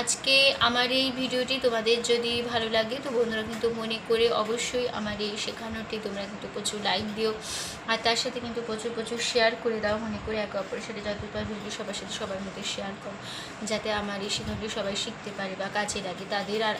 আজকে আমার এই ভিডিওটি তোমাদের যদি ভালো লাগে, তো বন্ধুরা কিন্তু মনে করে অবশ্যই আমার এই শেখানোটি তোমরা কিন্তু প্রচুর লাইক দিও। আর তার সাথে কিন্তু প্রচুর প্রচুর শেয়ার করে দাও। মনে করে একে অপরের সাথে যতটা ভিডিও সবার সাথে সবার মধ্যে শেয়ার করো, যাতে আমার এই শেখানোটি সবাই শিখতে পারে বা কাজে লাগে। তাদের আর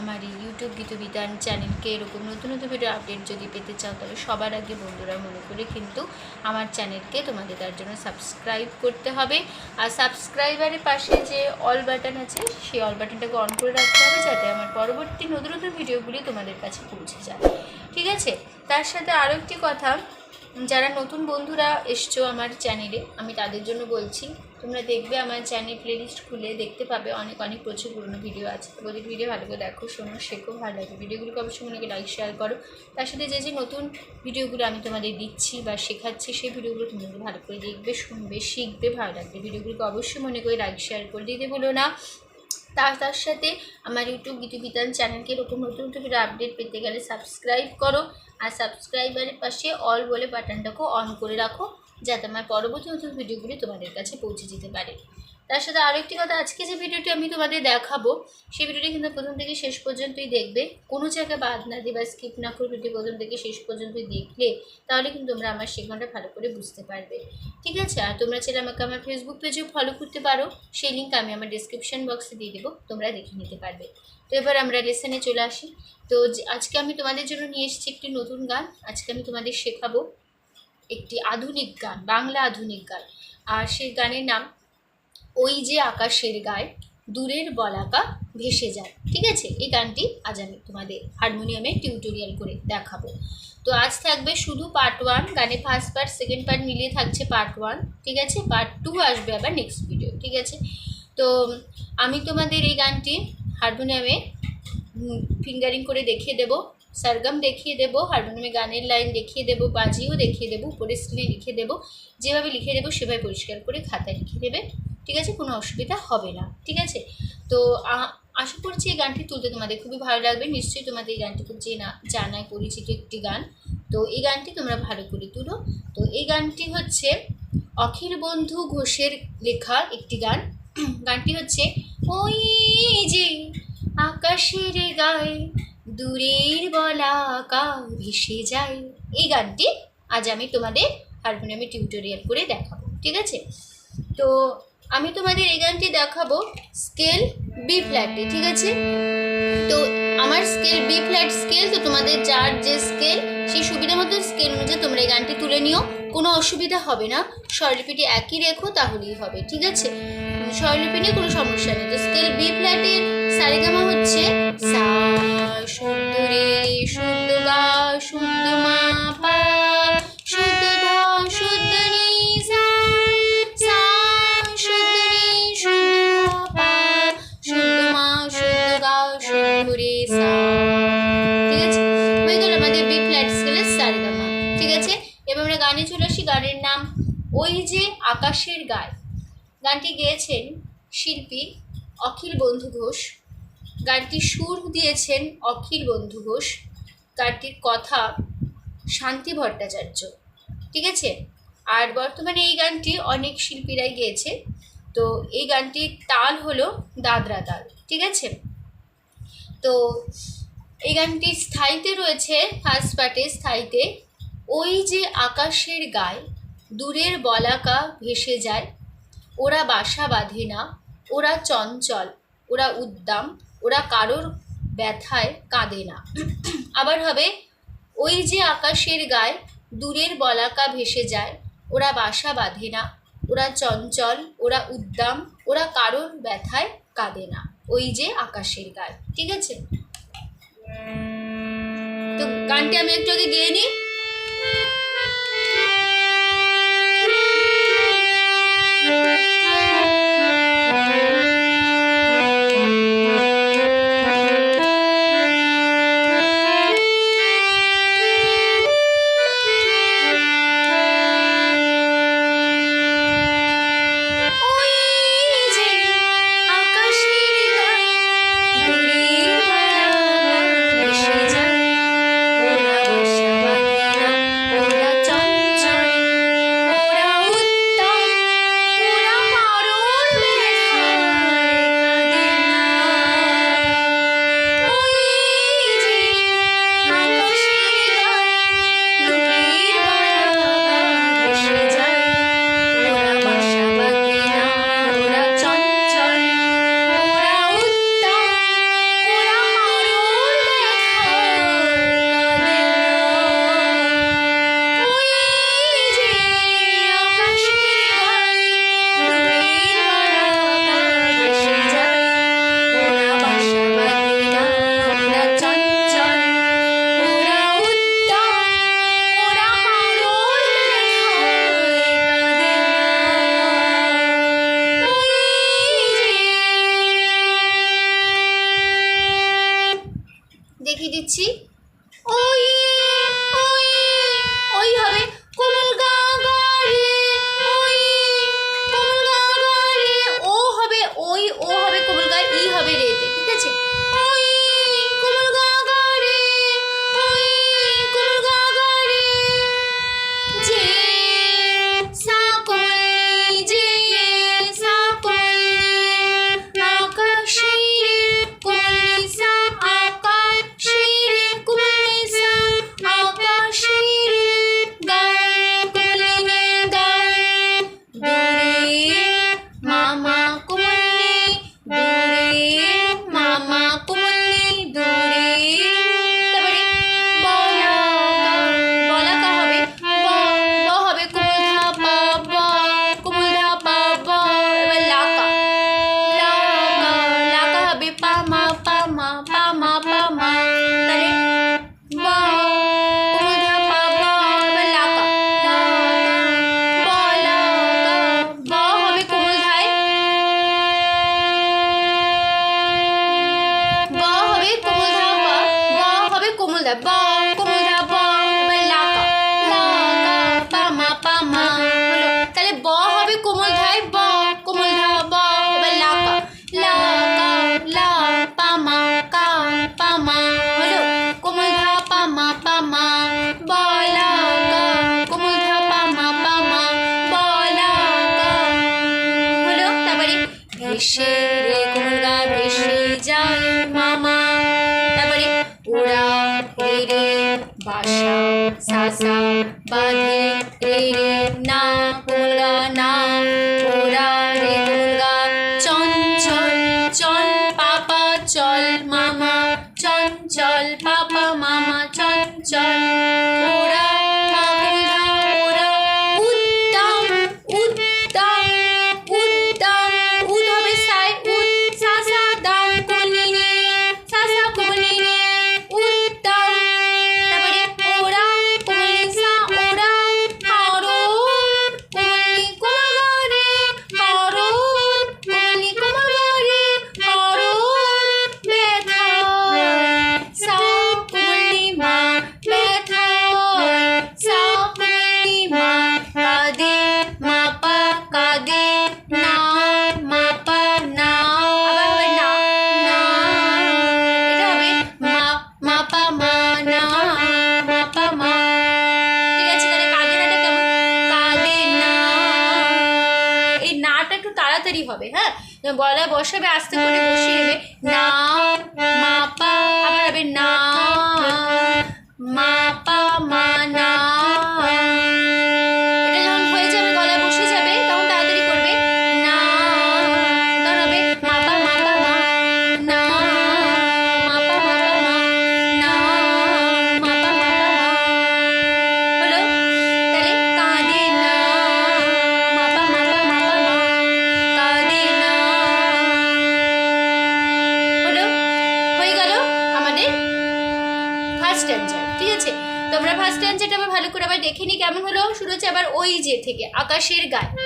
আমার এই ইউটিউব গীতবিতান চ্যানেলকে এরকম নতুন নতুন ভিডিও আপডেট যদি পেতে চাও, তাহলে সবার আগে বন্ধুরা মনে করে কিন্তু আমার চ্যানেলকে তোমাদের তার জন্য সাবস্ক্রাইব করতে হবে। আর সাবস্ক্রাইবারের পাশে যে অল বাটন আছে, সেই অল বাটনটাকে অন করে রাখতে হবে যাতে আমার পরবর্তী নতুন নতুন ভিডিওগুলি তোমাদের কাছে পৌঁছে যায়। ঠিক আছে? তার সাথে আরও একটি কথা, যারা নতুন বন্ধুরা এসছো আমার চ্যানেলে আমি তাদের জন্য বলছি তোমরা দেখবে আমার চ্যানেল প্লেলিস্ট খুলে দেখতে পাবে অনেক অনেক প্রচুর পুরনো ভিডিও আছে। ওদের ভিডিও ভালো করে দেখো, শোনো, শেখো, ভালো লাগে। ভিডিওগুলোকে অবশ্যই মনে লাইক শেয়ার করো। তার সাথে যে যে নতুন ভিডিওগুলো আমি তোমাদের দিচ্ছি বা শেখাচ্ছি, সেই ভিডিওগুলো তোমরা ভালো করে দেখবে, শুনবে, শিখবে, ভালো লাগবে। ভিডিওগুলোকে অবশ্যই মনে করে লাইক শেয়ার করে দিতে বলো না। তার তার সাথে আমার ইউটিউব গীতু বিতান চ্যানেলকে এরকম নতুন নতুন আপডেট পেতে গেলে সাবস্ক্রাইব করো। আর সাবস্ক্রাইবারের পাশে অল বলে বাটনটাকেও অন করে রাখো। যাতে আমার পরবর্তী নতুন ভিডিওগুলি তোমাদের কাছে পৌঁছে যেতে পারে। তার সাথে আরও একটি কথা, আজকে যে ভিডিওটি আমি তোমাদের দেখাবো সেই ভিডিওটি কিন্তু প্রথম থেকে শেষ পর্যন্তই দেখবে। কোনো জায়গায় বাদ না দিয়ে বা স্কিপ না করে ভিডিও প্রথম থেকে শেষ পর্যন্তই দেখলে, তাহলে কিন্তু তোমরা আমার শেখানোটা ভালো করে বুঝতে পারবে। ঠিক আছে? আর তোমরা চাইলে আমাকে আমার ফেসবুক পেজেও ফলো করতে পারো। সেই লিঙ্ক আমি আমার ডিসক্রিপশন বক্সে দিয়ে দেবো, তোমরা দেখে নিতে পারবে। তো এবার আমরা লেসনে চলে আসি। তো আজকে আমি তোমাদের জন্য নিয়ে এসেছি একটি নতুন গান। আজকে আমি তোমাদের শেখাবো একটি আধুনিক গান, বাংলা আধুনিক গান। আর সেই গানের নাম ওই যে আকাশের গায়ে দূরের বলাকা ভেসে যায়। ঠিক আছে? এই গানটি আজ আমি তোমাদের হারমোনিয়ামে টিউটোরিয়াল করে দেখাবো। তো আজ থাকবে শুধু পার্ট ওয়ান গানে ফার্স্ট পার্ট সেকেন্ড পার্ট মিলিয়ে থাকছে পার্ট ওয়ান ঠিক আছে? পার্ট টু আসবে আবার নেক্সট ভিডিও ঠিক আছে? তো আমি তোমাদের এই গানটি হারমোনিয়ামে ফিঙ্গারিং করে দেখিয়ে দেবো। সারগাম দেখিয়ে দেবো, হারমোনিয়ামে গানের লাইন দেখিয়ে দেবো বাজিও দেখিয়ে দেবো, উপরে স্ক্রিনে লিখে দেবো, যেভাবে লিখে দেবো সেভাবে পরিষ্কার করে খাতায় লিখে দেবে ঠিক আছে? কোনো অসুবিধা হবে না, ঠিক আছে? তো আশা করছি এই গানটি তুলতে তোমাদের খুবই ভালো লাগবে, নিশ্চয়ই তোমাদের এই গানটি খুব চেনা জানায় পরিচিত একটি গান। তো এই গানটি তোমরা ভালো করে তুলো। তো এই গানটি হচ্ছে অখিল বন্ধু ঘোষের লেখা একটি গান। গানটি হচ্ছে, ওই যে আকাশের গায়ে দূরের বলা আকা ভেসে যায়। এই গানটি আজ আমি তোমাদের হারমোনিয়ামে টিউটোরিয়াল করে দেখাবো, ঠিক আছে? তো আমি তোমাদের এই গানটি দেখাবো স্কেল বি ফ্ল্যাটে ঠিক আছে? তো আমার স্কেল বি ফ্ল্যাট স্কেল তো তোমাদের যার যে স্কেল সেই সুবিধা মতো স্কেল অনুযায়ী তোমরা এই গানটি তুলে নিও। কোনো অসুবিধা হবে না। স্বরলিপিটি একই রেখো, তাহলেই হবে, ঠিক আছে? স্বরলিপি নিয়ে কোনো সমস্যা নেই। তো স্কেল বি ফ্ল্যাটের সারেগামা হচ্ছে সা পা মা ঠিক আছে? আমাদের বি ফ্ল্যাট স্কেলের সারেগামা। ঠিক আছে? এবার আমরা গানে চলে আসি, গানের নাম ওই যে আকাশের গায়। গানটি গেয়েছেন শিল্পী অখিল বন্ধু ঘোষ। গানটির সুর দিয়েছেন অখিল বন্ধু ঘোষ। গানটির কথা শান্তি ভট্টাচার্য। ঠিক আছে? আর বর্তমানে এই গানটি অনেক শিল্পীরাই গেয়েছে। তো এই গানটির তাল হলো দাদরা তাল। ঠিক আছে? তো এই গানটি স্থায়ীতে রয়েছে ফার্স্ট পার্টে স্থায়ীতে। ওই যে আকাশের গায়ে দূরের বলাকা ভেসে যায় ওরা বাসা বাঁধে না, ওরা চঞ্চল, ওরা উদ্দাম, ওরা কারোর ব্যথায় কাঁদে না। আবার হবে, ওই যে আকাশের গায়ে দূরের বলাকা ভেসে যায়, ওরা বাসা বাঁধে না, ওরা চঞ্চল, ওরা উদ্দাম, ওরা কারোর ব্যথায় কাঁদে না, ওই যে আকাশের গায়ে। ঠিক আছে? তো গানটি আমি একটু আগে গেয়ে নিই। আশা বাঁধে রে না কোলা না কোরা রে দুর্গা চন চল চল পাপা চল মামা চঞ্চল পাপা মামা চঞ্চল বসাবে আস্তে ওই যে থেকে আকাশের গায়ে।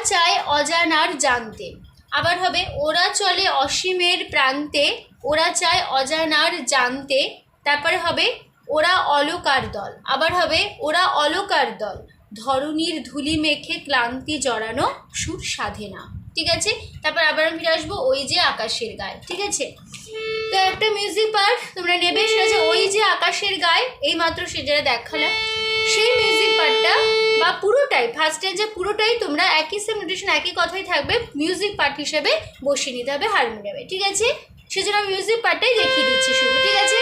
ওরা চায় অজানার জানতে। আবার হবে, ওরা চলে অসীমের প্রান্তে, ওরা চায় অজানার জানতে। তারপরে হবে, ওরা অলকার দল। আবার হবে, ওরা অলকার দল। ধরনীর ধুলি মেখে ক্লান্তি জড়ানো সুর সাধে না। ঠিক আছে? তারপর আবার আমি ফিরে আসব ওই যে আকাশের গায়ে। ঠিক আছে? তো একটা মিউজিক পার্ট তোমরা নেবে, সেটা ওই যে আকাশের গায়ে। এই মাত্র সে যারা দেখালাম। সেই মিউজিক পার্টটা বা পুরোটাই ফার্স্টের যে পুরোটাই তোমরা একই সেম নোটেশন একই কথাই থাকবে মিউজিক পার্ট হিসেবে বসিয়ে নিতে হবে হারমোনিয়ামে ঠিক আছে? সেজন্য মিউজিক পার্টটাই দেখিয়ে দিচ্ছি শুধু, ঠিক আছে?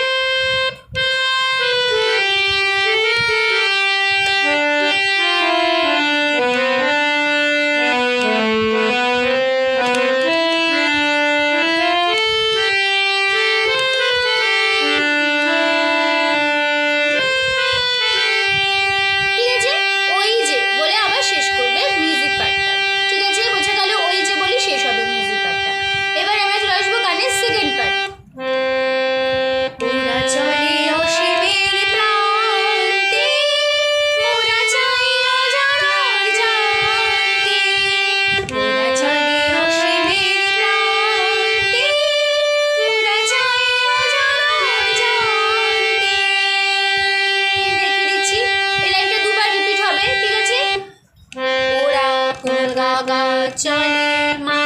চলে মা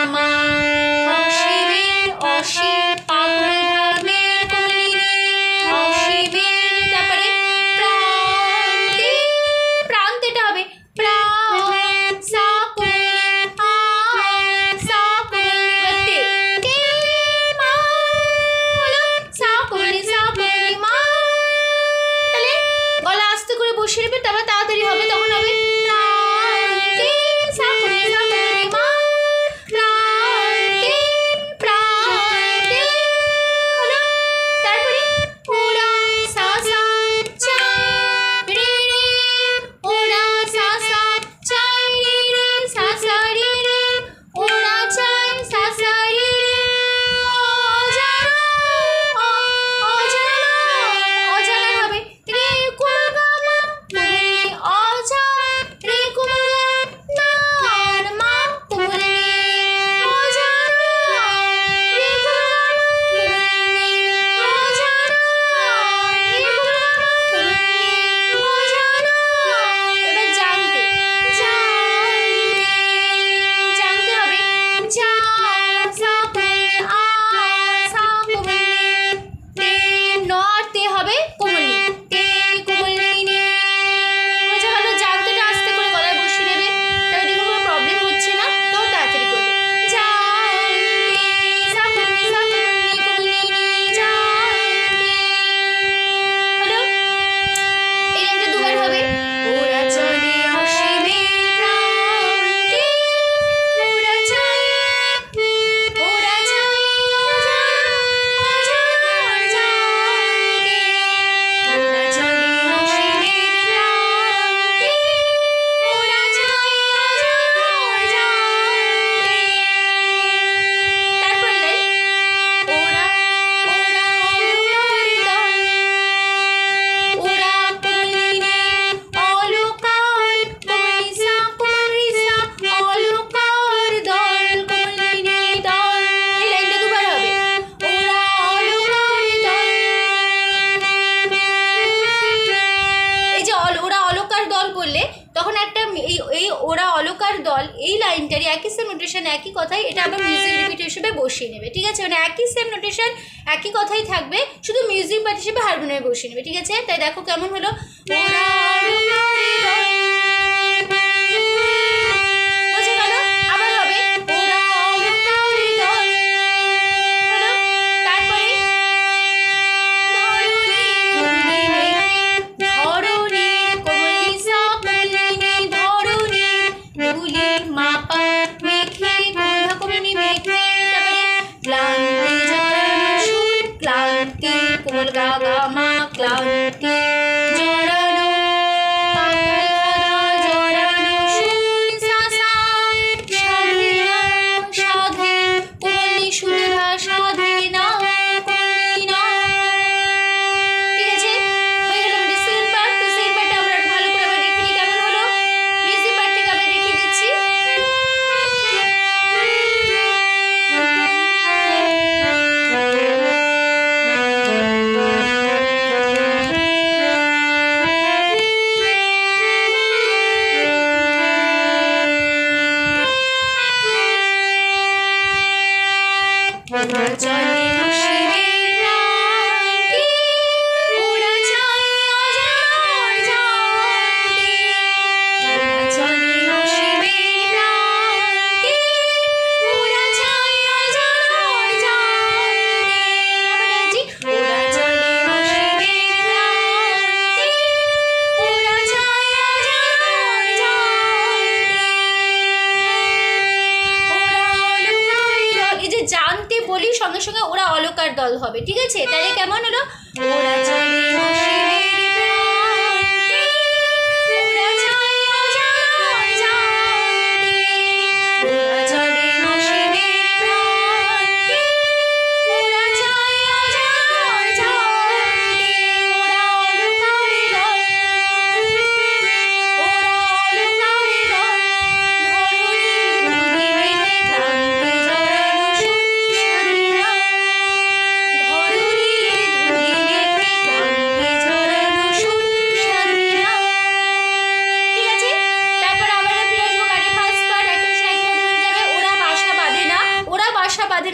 দল এই লাইনটারই একই সেম নোটেশন একই কথাই এটা আবার মিউজিক রিপিট হিসেবে বসিয়ে নেবে ঠিক আছে? মানে একই সেম নোটেশন একই কথাই থাকবে শুধু মিউজিক পার্ট হিসেবে হারমোনিয়ামে বসিয়ে নেবে ঠিক আছে? তাই দেখো কেমন হলো। कुल गामा क्लांति হয়েছে? তাহলে কেমন হলো? ওরা চলে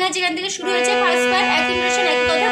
না যেখান থেকে শুরু হয়েছে ফার্স্ট পার্ট এক ইমপ্রেশন একই কথা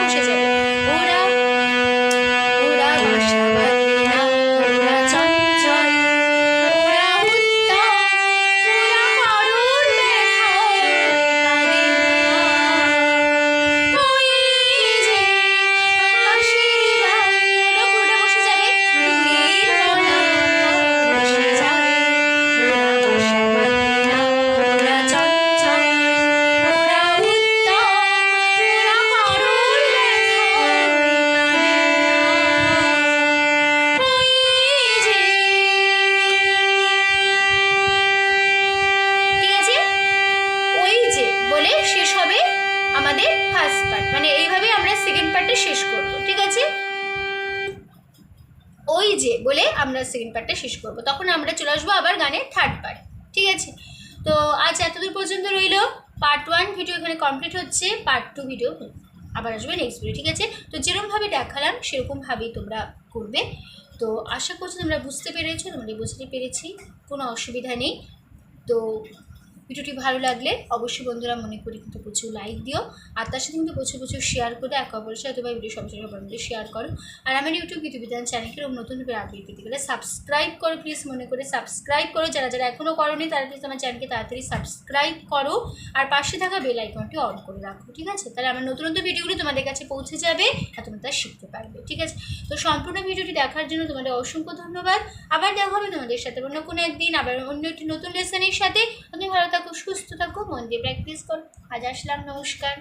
পার্টটা শেষ করব। তখন আমরা চলে আসব আবার গানের থার্ড পার্ট ঠিক আছে? তো আজ এতদূর পর্যন্ত রইল। পার্ট ওয়ান ভিডিও এখানে কমপ্লিট হচ্ছে। পার্ট টু ভিডিও আবার আসবে নেক্সট ভিডিও ঠিক আছে? তো যেরকমভাবে দেখালাম, সেরকমভাবেই তোমরা করবে। তো আশা করছি তোমরা বুঝতে পেরেছ, তোমরা বুঝতে পেরেছি, কোনো অসুবিধা নেই। তো ভিডিওটি ভালো লাগলে অবশ্যই বন্ধুরা মনে করি কিন্তু প্রচুর লাইক দিও। আর তার সাথে কিন্তু প্রচুর প্রচুর শেয়ার করে এক অপরের সাথে বা ভিডিও সবসময় সবার মধ্যে শেয়ার করো। আর আমার ইউটিউব বিধান চ্যানেলকে নতুন করে আপডেট পেতে গেলে সাবস্ক্রাইব করো প্লিজ মনে করে। সাবস্ক্রাইব করো। যারা যারা এখনও করোনি, তারা প্লিজ আমার চ্যানেলকে তাড়াতাড়ি সাবস্ক্রাইব করো। আর পাশে থাকা বেল আইকনটি অন করে রাখো, ঠিক আছে? তাহলে আমার নতুন নতুন ভিডিওগুলো তোমাদের কাছে পৌঁছে যাবে আর তোমরা তা শিখতে পারবে, ঠিক আছে? তো সম্পূর্ণ ভিডিওটি দেখার জন্য তোমাদের অসংখ্য ধন্যবাদ। আবার দেখা হবে তোমাদের সাথে অন্য কোনো একদিন, আবার অন্য একটি নতুন লেসনের সাথে। তুমি ভালো থাকো সুস্থ থাকো মন দিয়ে প্র্যাকটিস করো। আজ আসলাম নমস্কার।